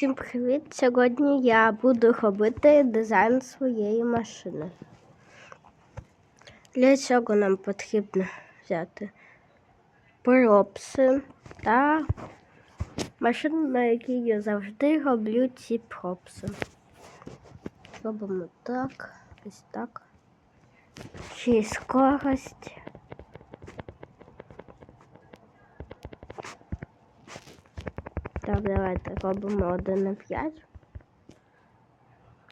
Всім привіт! Сьогодні я буду робити дизайн своєї машини. Для цього нам потрібно взяти пропси та машину, на якій я завжди роблю ці пропси. Робимо так, ось так. Ще й скорость. Так, давайте робимо 1 на 5.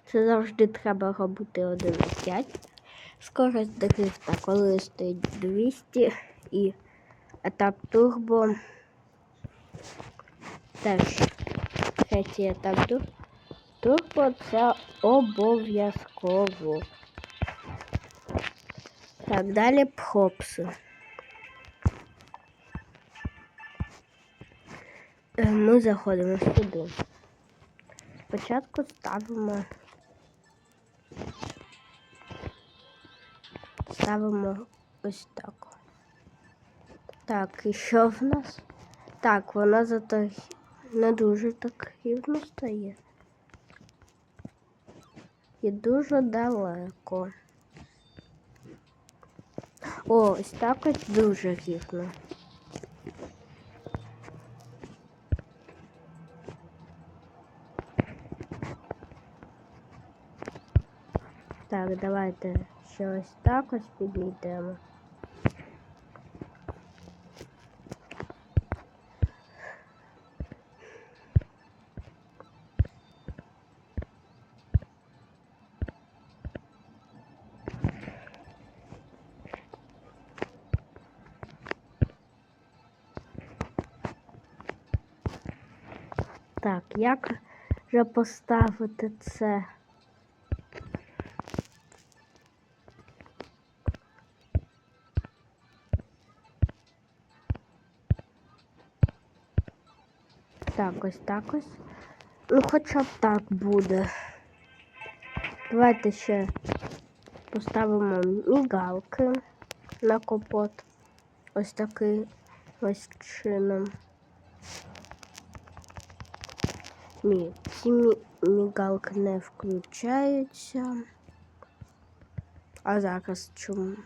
Це завжди треба робити 1 на 5. Скорость дрифта, коли стоїть 200 і етап турбо. Теж третій етап тур. Турбо це обов'язково. Так, далі пропси. Ми заходимо сюди. Спочатку ставимо ставимо ось так. Так, і що в нас? Так, вона зато не дуже так рівно стає. І дуже далеко. О, ось так ось дуже рівно. Так, давайте ще ось так ось підійдемо. Так, як же поставити це? Так, ось так ось. Ну, хоча б так буде. Давайте ще поставимо мігалки на капот. Ось такий ось чином. Ні, ці мі мігалки не включаються. А зараз чому?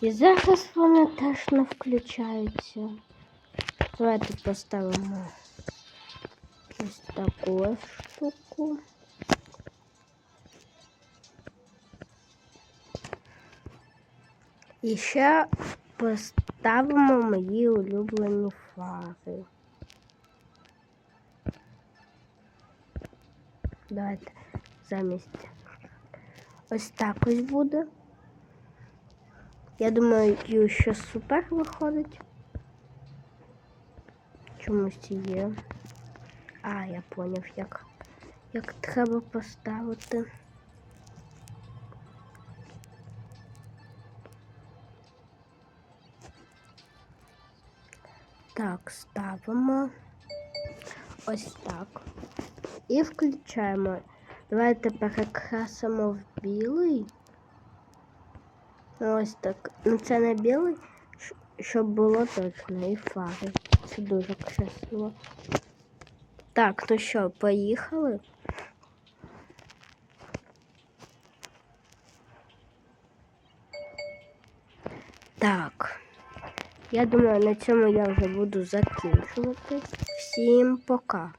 І зараз вони теж не включаються. Давайте поставимо ось таку штуку. І ще поставимо мої улюблені фари. Давайте замість ось так ось буде. Я думаю, що супер виходить. Чомусь є. А, я поняв, як, як треба поставити. Так, ставимо ось так. І включаємо. Давайте перекрасимо в білий. Ось так. Ну це не білий, щоб було точно і фари. Це дуже красиво. Так, ну що, поїхали? Так. Я думаю, на цьому я вже буду закінчувати. Всім пока.